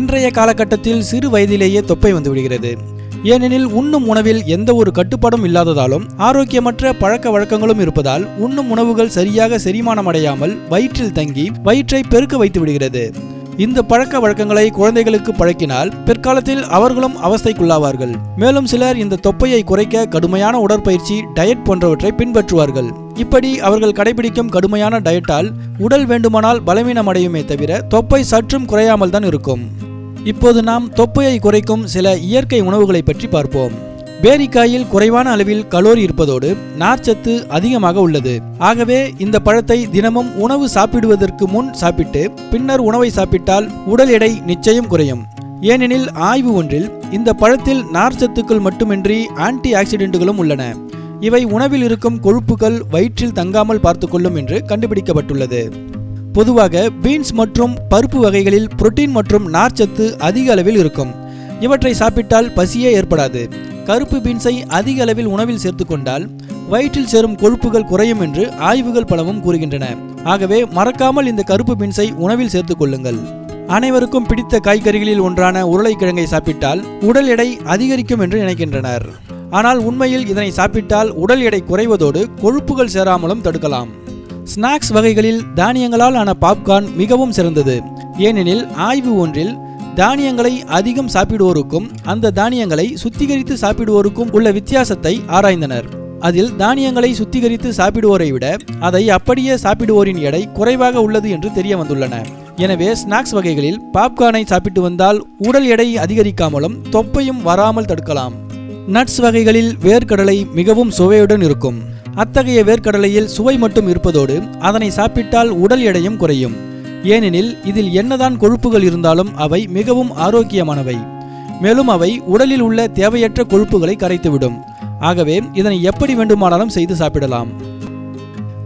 இன்றைய காலகட்டத்தில் சிறு வயதிலேயே தொப்பை வந்து விடுகிறது. ஏனெனில் உண்ணும் உணவில் எந்த ஒரு கட்டுப்பாடும் இல்லாததாலும் ஆரோக்கியமற்ற பழக்க வழக்கங்களும் இருப்பதால் உண்ணும் உணவுகள் சரியாக செரிமானம் அடையாமல் வயிற்றில் தங்கி வயிற்றை பெருக்க வைத்து விடுகிறது. இந்த பழக்க வழக்கங்களை குழந்தைகளுக்கு பழக்கினால் பிற்காலத்தில் அவர்களும் அவஸ்தைக்குள்ளாவார்கள். மேலும் சிலர் இந்த தொப்பையை குறைக்க கடுமையான உடற்பயிற்சி டயட் போன்றவற்றை பின்பற்றுவார்கள். இப்படி அவர்கள் கடைபிடிக்கும் கடுமையான டயட்டால் உடல் வேண்டுமானால் பலவீனம் அடையுமே தவிர தொப்பை சற்றும் குறையாமல் தான் இருக்கும். இப்போது நாம் தொப்பையை குறைக்கும் சில இயற்கை உணவுகளை பற்றி பார்ப்போம். பேரிக்காயில் குறைவான அளவில் கலோரி இருப்பதோடு நார்ச்சத்து அதிகமாக உள்ளது. ஆகவே இந்த பழத்தை தினமும் உணவு சாப்பிடுவதற்கு முன் சாப்பிட்டு பின்னர் உணவை சாப்பிட்டால் உடல் எடை நிச்சயம் குறையும். ஏனெனில் ஆய்வு ஒன்றில் இந்த பழத்தில் நார்ச்சத்துக்கள் மட்டுமின்றி ஆன்டி ஆக்சிடென்ட்டுகளும் உள்ளன. இவை உணவில் இருக்கும் கொழுப்புகள் வயிற்றில் தங்காமல் பார்த்துக்கொள்ளும் என்று கண்டுபிடிக்கப்பட்டுள்ளது. பொதுவாக பீன்ஸ் மற்றும் பருப்பு வகைகளில் புரோட்டீன் மற்றும் நார்ச்சத்து அதிக அளவில் இருக்கும். இவற்றை சாப்பிட்டால் பசியே ஏற்படாது. கருப்பு பீன்ஸை அதிக அளவில் உணவில் சேர்த்துக்கொண்டால் வயிற்றில் சேரும் கொழுப்புகள் குறையும் என்று ஆய்வுகள் பலவும் கூறுகின்றன. ஆகவே மறக்காமல் இந்த கருப்பு பீன்ஸை உணவில் சேர்த்துக் கொள்ளுங்கள். அனைவருக்கும் பிடித்த காய்கறிகளில் ஒன்றான உருளைக்கிழங்கை சாப்பிட்டால் உடல் எடை அதிகரிக்கும் என்று நினைக்கின்றனர். ஆனால் உண்மையில் இதனை சாப்பிட்டால் உடல் எடை குறைவதோடு கொழுப்புகள் சேராமலும் தடுக்கலாம். ஸ்நாக்ஸ் வகைகளில் தானியங்களால் ஆன பாப்கார்ன் மிகவும் சிறந்தது. ஏனெனில் ஆய்வு ஒன்றில் தானியங்களை அதிகம் சாப்பிடுவோருக்கும் அந்த தானியங்களை சுத்திகரித்து சாப்பிடுவோருக்கும் உள்ள வித்தியாசத்தை ஆராய்ந்தனர். அதில் தானியங்களை சுத்திகரித்து சாப்பிடுவோரை விட அதை அப்படியே சாப்பிடுவோரின் எடை குறைவாக உள்ளது என்று தெரிய வந்துள்ளன எனவே ஸ்நாக்ஸ் வகைகளில் பாப்கார்னை சாப்பிட்டு வந்தால் உடல் எடை அதிகரிக்காமலும் தொப்பையும் வராமல் தடுக்கலாம். நட்ஸ் வகைகளில் வேர்க்கடலை மிகவும் சுவையுடன் இருக்கும். அத்தகைய வேர்க்கடலையில் சுவை மட்டும் இருப்பதோடு அதனை சாப்பிட்டால் உடல் எடையும் குறையும். ஏனெனில் இதில் என்னதான் கொழுப்புகள் இருந்தாலும் அவை மிகவும் ஆரோக்கியமானவை. மேலும் அவை உடலில் உள்ள தேவையற்ற கொழுப்புகளை கரைத்துவிடும். ஆகவே இதனை எப்படி வேண்டுமானாலும் செய்து சாப்பிடலாம்.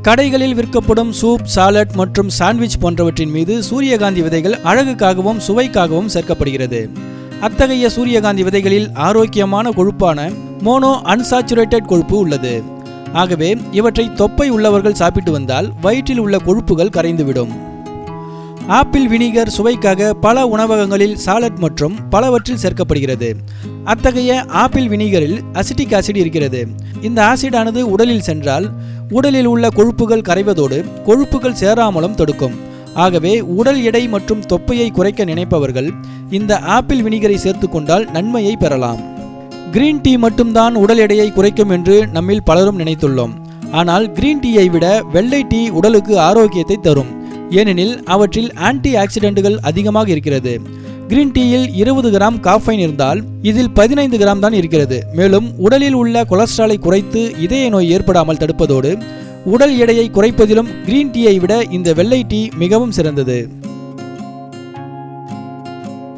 கடைகளில் விற்கப்படும் சூப் சாலட் மற்றும் சாண்ட்விச் போன்றவற்றின் மீது சூரியகாந்தி விதைகள் அழகுக்காகவும் சுவைக்காகவும் சேர்க்கப்படுகிறது. அத்தகைய சூரியகாந்தி விதைகளில் ஆரோக்கியமான கொழுப்பான மோனோ அன்சாச்சுரேட்டட் கொழுப்பு உள்ளது. ஆகவே இவற்றை தொப்பை உள்ளவர்கள் சாப்பிட்டு வந்தால் வயிற்றில் உள்ள கொழுப்புகள் கரைந்துவிடும். ஆப்பிள் வினிகர் சுவைக்காக பல உணவகங்களில் சாலட் மற்றும் பலவற்றில் சேர்க்கப்படுகிறது. அத்தகைய ஆப்பிள் வினிகரில் அசிட்டிக் ஆசிட் இருக்கிறது. இந்த ஆசிடானது உடலில் சென்றால் உடலில் உள்ள கொழுப்புகள் கரைவதோடு கொழுப்புகள் சேராமலும் தடுக்கும். ஆகவே உடல் எடை மற்றும் தொப்பையை குறைக்க நினைப்பவர்கள் இந்த ஆப்பிள் வினிகரை சேர்த்து கொண்டால் நன்மையை பெறலாம். கிரீன் டீ மட்டும்தான் உடல் எடையை குறைக்கும் என்று நம்மில் பலரும் நினைத்துள்ளோம். ஆனால் கிரீன் டீயை விட வெள்ளை டீ உடலுக்கு ஆரோக்கியத்தை தரும். ஏனெனில் அவற்றில் ஆன்டி ஆக்சிடென்ட்டுகள் அதிகமாக இருக்கிறது. கிரீன் டீயில் இருபது கிராம் காஃபைன் இருந்தால் இதில் பதினைந்து கிராம் தான் இருக்கிறது. மேலும் உடலில் உள்ள கொலஸ்ட்ராலை குறைத்து இதய நோய் ஏற்படாமல் தடுப்பதோடு உடல் எடையை குறைப்பதிலும் கிரீன் டீயை விட இந்த வெள்ளை டீ மிகவும் சிறந்தது.